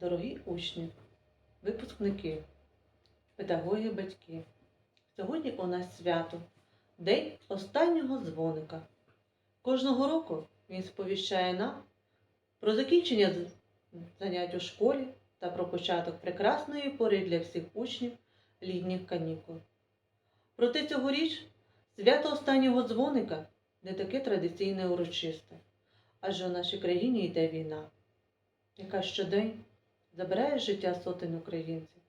Дорогі учні, випускники, педагоги, батьки. Сьогодні у нас свято, день останнього дзвоника. Кожного року він сповіщає нам про закінчення занять у школі та про початок прекрасної пори для всіх учнів літніх канікул. Проте цьогоріч свято останнього дзвоника не таке традиційне урочисте, адже у нашій країні йде війна, яка щодень забирає життя сотень українців.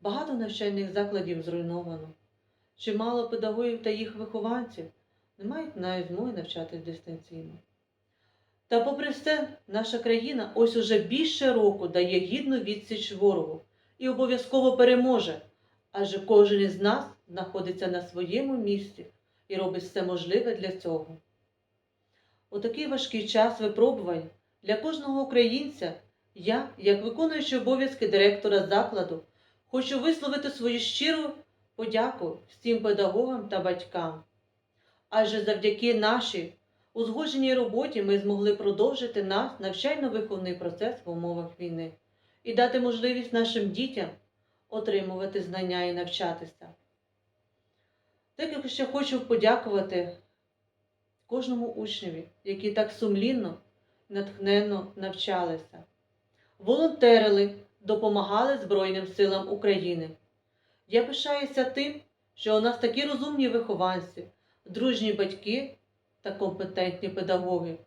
Багато навчальних закладів зруйновано. Чимало педагогів та їх вихованців не мають навіть змоги навчатись дистанційно. Та попри все, наша країна ось уже більше року дає гідну відсіч ворогу і обов'язково переможе, адже кожен із нас знаходиться на своєму місці і робить все можливе для цього. У такий важкий час випробувань для кожного українця я, як виконуючий обов'язки директора закладу, хочу висловити свою щиру подяку всім педагогам та батькам. Адже завдяки нашій узгодженій роботі ми змогли продовжити наш навчально-виховний процес в умовах війни і дати можливість нашим дітям отримувати знання і навчатися. Також ще хочу подякувати кожному учневі, які так сумлінно, натхненно навчалися, волонтерили, допомагали Збройним силам України. Я пишаюся тим, що у нас такі розумні вихованці, дружні батьки та компетентні педагоги.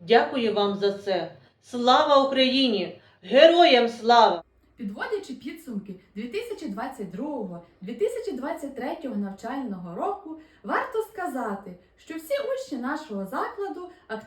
Дякую вам за це. Слава Україні! Героям слава! Підводячи підсумки 2022-2023 навчального року, варто сказати, що всі учні нашого закладу активно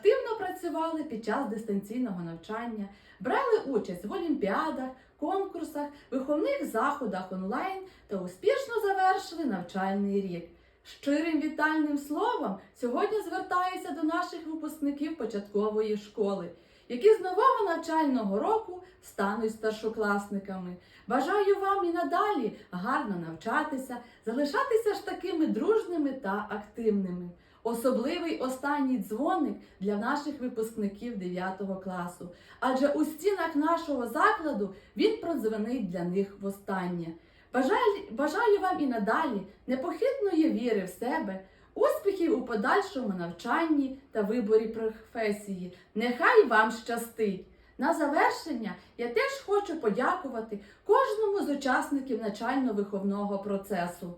працювали під час дистанційного навчання, брали участь в олімпіадах, конкурсах, виховних заходах онлайн та успішно завершили навчальний рік. Щирим вітальним словом сьогодні звертаюся до наших випускників початкової школи, які з нового навчального року стануть старшокласниками. Бажаю вам і надалі гарно навчатися, залишатися ж такими дружними та активними. Особливий останній дзвоник для наших випускників 9 класу, адже у стінах нашого закладу він продзвонить для них востаннє. Бажаю, бажаю вам і надалі непохитної віри в себе, успіхів у подальшому навчанні та виборі професії. Нехай вам щастить! На завершення я теж хочу подякувати кожному з учасників навчально-виховного процесу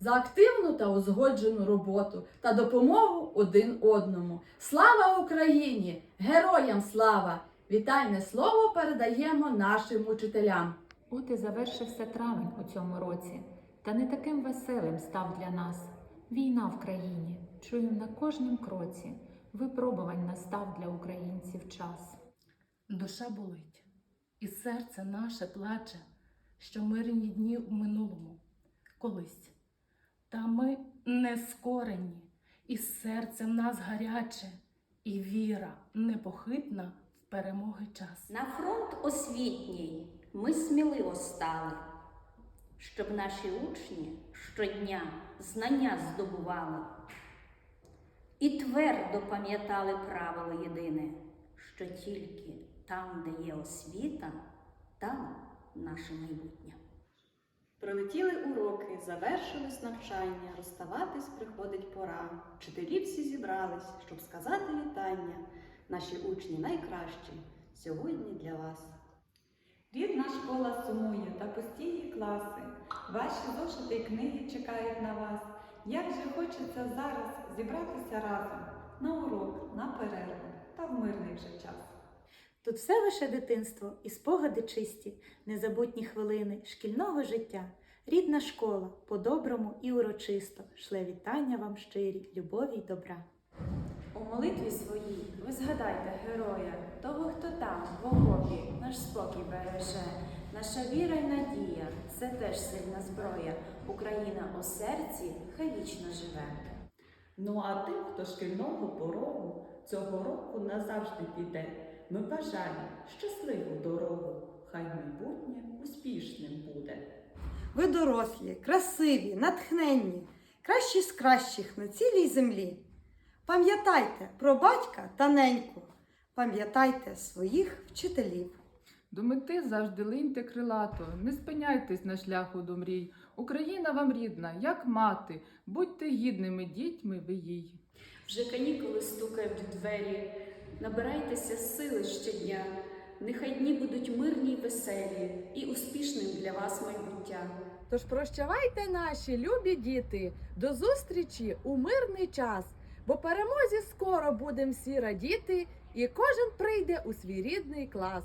за активну та узгоджену роботу та допомогу один одному. Слава Україні! Героям слава! Вітальне слово передаємо нашим учителям. От і завершився травень у цьому році, та не таким веселим став для нас. Війна в країні, чую на кожнім кроці. Випробувань настав для українців час. Душа болить, і серце наше плаче, що мирні дні в минулому колись. Та ми не скорені, і серце в нас гаряче, і віра непохитна в перемоги час. На фронт освітній ми сміливо стали, щоб наші учні щодня знання здобували і твердо пам'ятали правило єдине, що тільки там, де є освіта, там наше майбутнє. Пролетіли уроки, завершилось навчання, розставатись приходить пора. Вчителі всі зібрались, щоб сказати вітання. Наші учні найкращі сьогодні для вас. Рідна школа сумує та пустіє класи. Ваші зошити й книги чекають на вас. Як же хочеться зараз зібратися разом на урок, на перерву та в мирний вже час. Тут все лише дитинство і спогади чисті, незабутні хвилини шкільного життя. Рідна школа по-доброму і урочисто шле вітання вам щирі, любові й добра. У молитві своїй ви згадайте героя, того, хто там, в окопі, наш спокій береже. Наша віра й надія це теж сильна зброя. Україна у серці хай вічно живе. Ну а тим, хто шкільного порогу цього року назавжди піде, ми бажаємо щасливу дорогу, хай майбутнє успішним буде. Ви дорослі, красиві, натхненні, кращі з кращих на цілій землі. Пам'ятайте про батька та неньку, пам'ятайте своїх вчителів. До мети завжди линьте крилато, не спиняйтесь на шляху до мрій. Україна вам рідна, як мати, будьте гідними дітьми ви їй. Вже канікули стукають в двері, набирайтеся сили щодня. Нехай дні будуть мирні й веселі і успішним для вас майбуття. Тож прощавайте наші любі діти, до зустрічі у мирний час, бо перемозі скоро будемо всі радіти, і кожен прийде у свій рідний клас.